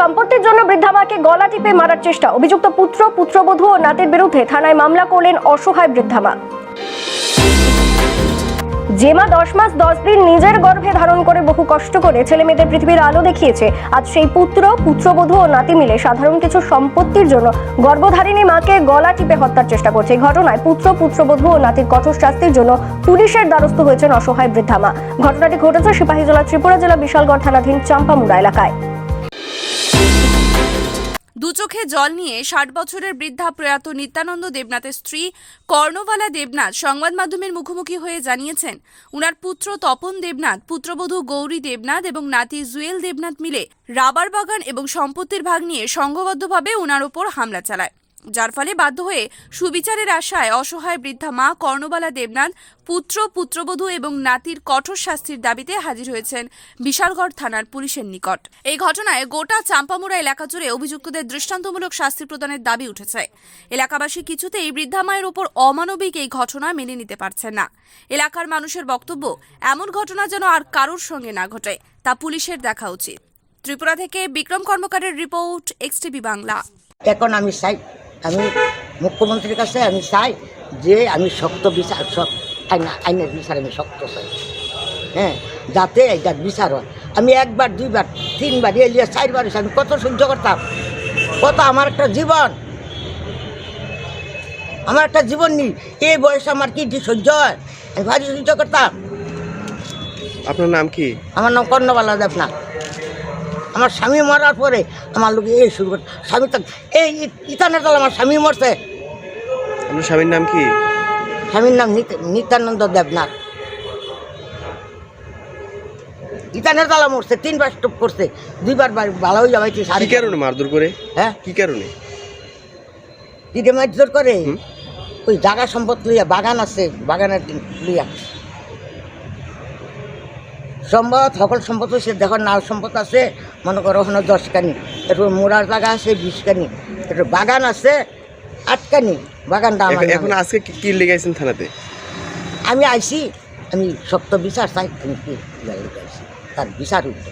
সম্পত্তির জন্য বৃদ্ধা মাকে গলা টিপে মারার চেষ্টা। অভিযুক্ত পুত্র, পুত্রবধূ ও নাতির বিরুদ্ধে থানায় মামলা করলেন অসহায় বৃদ্ধা মা। যে মা দশ মাস দশ দিন নিজের গর্ভে ধারণ করে বহু কষ্ট করে ছেলে মেয়েদের পৃথিবীর আলো দেখিয়েছে, আজ সেই পুত্র, পুত্রবধূ ও নাতি মিলে সাধারণ কিছু সম্পত্তির জন্য গর্ভধারিণী মাকে গলা টিপে হত্যার চেষ্টা করছে। এই ঘটনায় পুত্র, পুত্রবধূ ও নাতির কঠোর শাস্তির জন্য পুলিশের দ্বারস্থ হয়েছেন অসহায় বৃদ্ধা মা। ঘটনাটি ঘটেছে সিপাহীজলা ত্রিপুরা জেলা বিশালগড় থানাধীন চাম্পামুড়া এলাকায়। দু চোখে জল নিয়ে ষাট বছরের বৃদ্ধা প্রয়াত নিত্যানন্দ দেবনাথের স্ত্রী কর্ণবালা দেবনাথ সংবাদ মাধ্যমের মুখোমুখি হয়ে জানিয়েছেন, উনার পুত্র তপন দেবনাথ, পুত্রবধূ গৌরী দেবনাথ এবং নাতি জুয়েল দেবনাথ মিলে রাবার বাগান এবং সম্পত্তির ভাগ নিয়ে সংঘবদ্ধভাবে উনার ওপর হামলা চালায়। যার ফলে বাধ্য হয়ে সুবিচারের আশায় অসহায় বৃদ্ধা মা কর্ণবালা দেবনাথ, পুত্র, পুত্রবধূ এবং নাতির কঠোর শাস্তির দাবিতে হাজির হয়েছেন বিশালগড় থানার পুলিশের নিকট। এই ঘটনায় গোটা চাম্পামুড়া এলাকা জুড়ে অভিযুক্তদের দৃষ্টান্তমূলক শাস্তি প্রদানের দাবি উঠেছে। এলাকাবাসী কিছুতেই বৃদ্ধা মায়ের ওপর অমানবিক এই ঘটনা মেনে নিতে পারছেন না। এলাকার মানুষের বক্তব্য, এমন ঘটনা যেন আর কারোর সঙ্গে না ঘটে তা পুলিশের দেখা উচিত। ত্রিপুরা থেকে বিক্রম কর্মকারের রিপোর্ট এক্সটিভি বাংলা। এখন আমি চাই আমি মুখ্যমন্ত্রীর কাছে আমি চাই যে আমি শক্ত বিচার সব আইন আইনের বিচার আমি শক্ত চাই। হ্যাঁ যাতে এইটার বিচার হয়। আমি একবার দুইবার তিনবার এলিয়ে চারবার এসে আমি কত সহ্য করতাম। কত আমার একটা জীবন। আমার একটা জীবন নেই। এই বয়সে আমার কি সহ্য হয়? আমি ভারী সহ্য করতাম। আপনার নাম কি? আমার নাম কর্ণবালা দেবনাথ আমার স্বামী মরার পরে আমার লোক এই শুরু করে স্বামী এই ইতানের দল আমার স্বামী মরছে। আপনার স্বামীর নাম কি? স্বামীর নাম নিত্যানন্দ দেবনাথ। ইতানের দলা মরছে তিনবার স্টপ করছে। দুইবার ভালো হয়ে যাবে কি কারণে মারধর করে? হ্যাঁ? কি কারণে? দিদি মারধর করে? ওই জায়গা সম্পদ লইয়া বাগান আছে বাগানের লইয়া। সম্পদ সকল সম্পদ হচ্ছে দেখো নাল সম্পদ আছে মনে করো ওখানে দশ কানি একটু মোড়ার জায়গা আছে বিশ এরপর বাগান আছে আটকানি বাগানটা আমার এখন-। আজকে কি- কি লেগেছেন থানাতে? আমি আইছি আমি সত্য বিচার চাই আমি কি তার বিচার উঠবে